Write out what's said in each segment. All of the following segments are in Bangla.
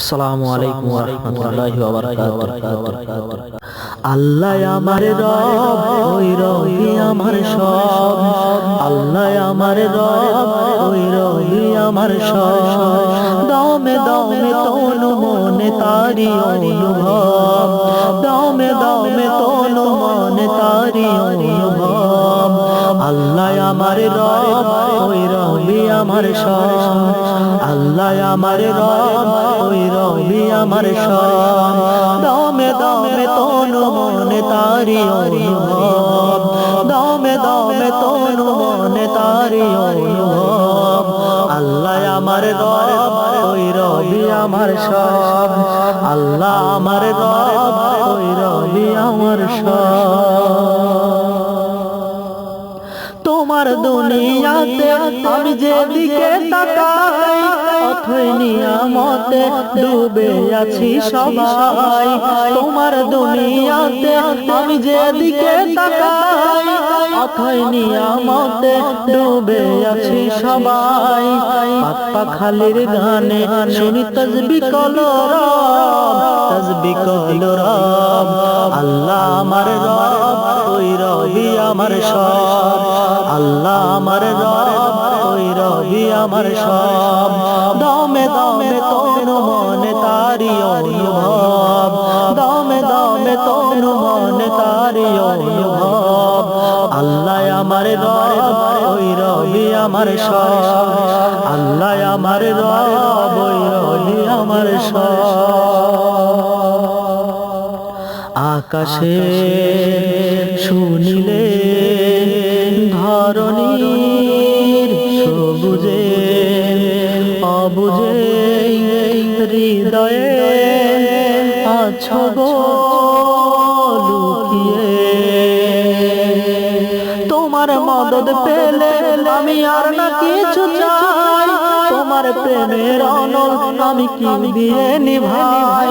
আসসালামু আলাইকুম ওয়া রাহমাতুল্লাহি ওয়া বারাকাতুহু। আল্লাহ আমার রব ওই রবি আমার সব। আল্লাহ আমার রব ওই রবি আমার সব। দমে দমে তনু মনে তারি অনুভব। দমে দমে তনু মনে তারি অনুভব। আল্লাহ আমার রবি আমার সব। আল্লাহ আমার রব, ওই রবি আমার সব। দমে দমে তনু মনে তারি অনুভব। দমে দমে তনু মনে তারি অনুভব। আল্লাহ আমার রব, ওই রবি আমার সব। আল্লাহ আমার রব, ওই রবি আমার সব। তোমার দুনিয়াতে আমি যেদিকে তাকাই, অথই নিয়ামতে ডুবে আছি সবাই। তোমার দুনিয়াতে আমি যেদিকে তাকাই, অথই নিয়ামতে ডুবে আছি সবাই। পাপ্পা খালির গানে শুনি তসবি কলরব তসবি কলরব আল্লাহ আমার রবি। আমার সব। আল্লাহ আমার রব, ওই রবি আমার সব। দমে দমে তনু মনে তারি অনুভব। দমে দমে তনু মনে তারি অনুভব। আল্লাহ আমার রব, ওই রবি আমার সব। আল্লাহ আমার রব আকাশে শুনিলে ধরণীর সবুজে, অবুজে হৃদয়ে আছো তোমার মদত পেলে আমি আর না কিছু চাই। তোমার প্রেমের অনল আমি কি দিয়ে নিভাই।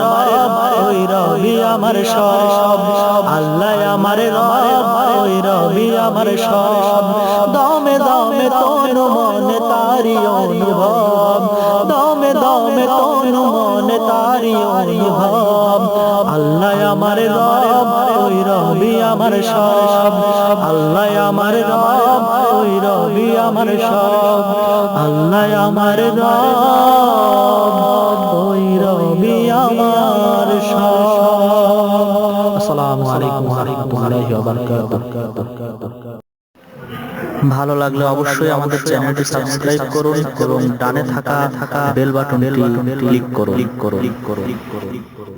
রব ওই রবি আমার সব। আল্লাহ আমার রব ওই রবি আমার সব। দমে দমে তনু মনে তারি অনুভব। দমে দমে তনু মনে তারি অনুভব। আল্লাহ আমার রব ওই রবি আমার সব। আল্লাহ আমার রব ওই রবি আমার সব। আল্লাহ আমার রব। আসসালামু আলাইকুম ওয়া রাহমাতুল্লাহি ওয়া বারাকাতুহু। ভালো লাগলে অবশ্যই আমাদের চ্যানেলটি সাবস্ক্রাইব করুন এবং ডানে থাকা থাকা বেল বাটনটি ক্লিক করুন। ক্লিক করুন।